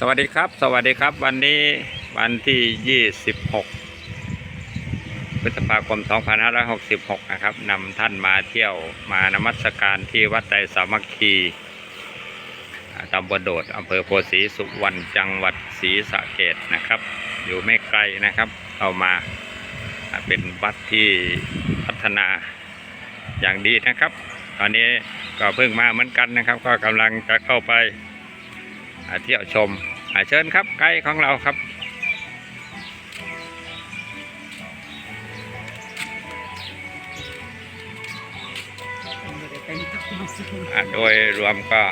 สวัสดีครับ สวัสดีครับ วันนี้วันที่ 26 พฤษภาคม 2566 นะครับนำท่านมาเที่ยวมานมัสการที่วัดไตรสามัคคีตำบลโดดอำเภอโพธิ์ศรีสุวรรณจังหวัดศรีสะเกดนะครับ อยู่ไม่ไกลนะครับเอามาเป็นวัดที่พัฒนาอย่างดีนะครับ ตอนนี้ก็เพิ่งมาเหมือนกันนะครับ ก็กำลังจะเข้าไป เที่ยวชมอาเชิญครับไกด์ของเราครับอาโดยรวมก็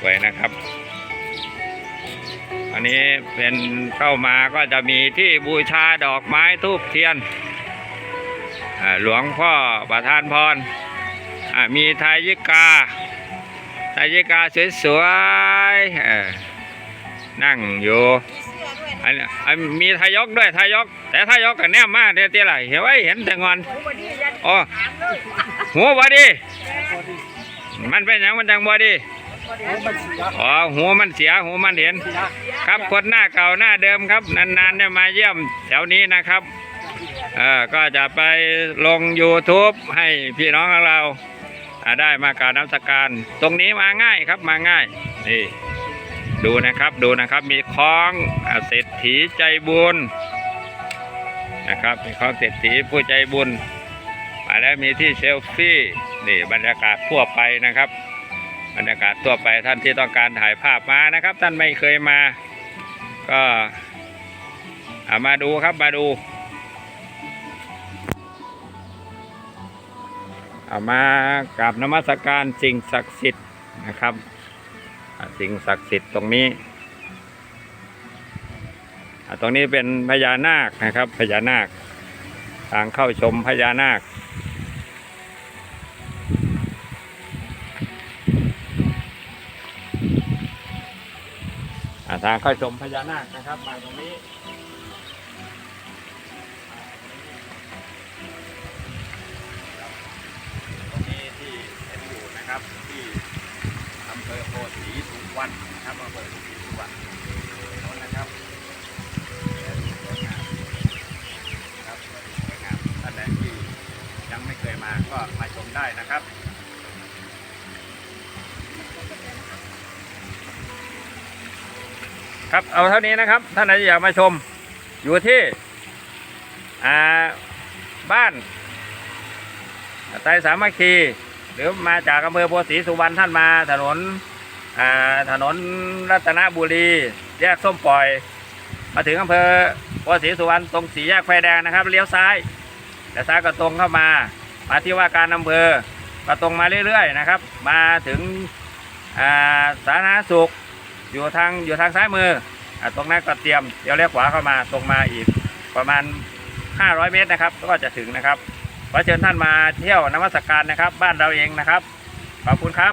สวยนะครับ อันนี้เป็นเข้ามาก็จะมีที่บูชาดอกไม้ทูบเทียนอาหลวงพ่อประธานพรอามีทายิกา ทายิกาสวยๆนั่งอยู่อันอันมีทายกด้วยทายก แต่ทายกกับแนมมากเดี๋ยวที่ไรเห็นไว้เห็นแต่งอนอ๋อหัวบอดีมันเป็นอย่างมันจังบอดีอ๋อหัวมันเสียหัวมันเห็น ครับคนหน้าเก่าหน้าเดิมครับ นานๆเนี่ยมาเยี่ยมแถวนี้นะครับเออก็จะไปลง YouTube ให้พี่น้องของเรา ได้มากรารน้ำสการ ตรงนี้มาง่ายครับมาง่ายนี่ดูนะครับดูนะครับมีคล้องอเศรษฐีใจบุญนะครับมีคล้องเศรษฐีผู้ใจบุญ มาแล้วมีที่เซลฟี่นี่บรรยากาศทั่วไปนะครับ บรรยากาศทั่วไปท่านที่ต้องการถ่ายภาพมานะครับ ท่านไม่เคยมา ก็อามาดูครับมาดู เอามากราบนมัสการสิ่งศักดิ์สิทธิ์นะครับ สิ่งศักดิ์สิทธิ์ตรงนี้ตรงนี้เป็นพญานาคนะครับพญานาค ทางเข้าชมพญานาค ทางเข้าชมพญานาคนะครับมาตรงนี้ วรรณนะครับอำเภอโพธิ์ศรีสุวรรณโน้นนะครับสวยงามครับสวยงามท่านใดที่ยังไม่เคยมาก็มาชมได้นะครับครับเอาเท่านี้นะครับท่านไหนอยากมาชมอยู่ที่อ่าบ้านไตสามัคคี หรือมาจากอำเภอโพธิ์ศรีสุวรรณท่านมาถนน ถนนรัตนบุรี แยกส้มปล่อย มาถึงอำเภอโพธิ์ศรีสุวรรณตรงสีแยกไฟแดงนะครับ เลี้ยวซ้ายแต่ซ้ายก็ตรงเข้ามา มาที่ว่าการอำเภอก็ตรงมาเรื่อยๆนะครับ มาถึงาสาธารณสุขอยู่ทางอยู่ทางซ้ายมืออตรงนั้นก็เตรียมเดี๋ยวเลี้ยวขวาเข้ามาตรงมาอีกประมาณ 500 เมตรนะครับ ก็จะถึงนะครับขอเชิญท่านมาเที่ยวนมัสการนะครับ บ้านเราเองนะครับ ขอบคุณครับ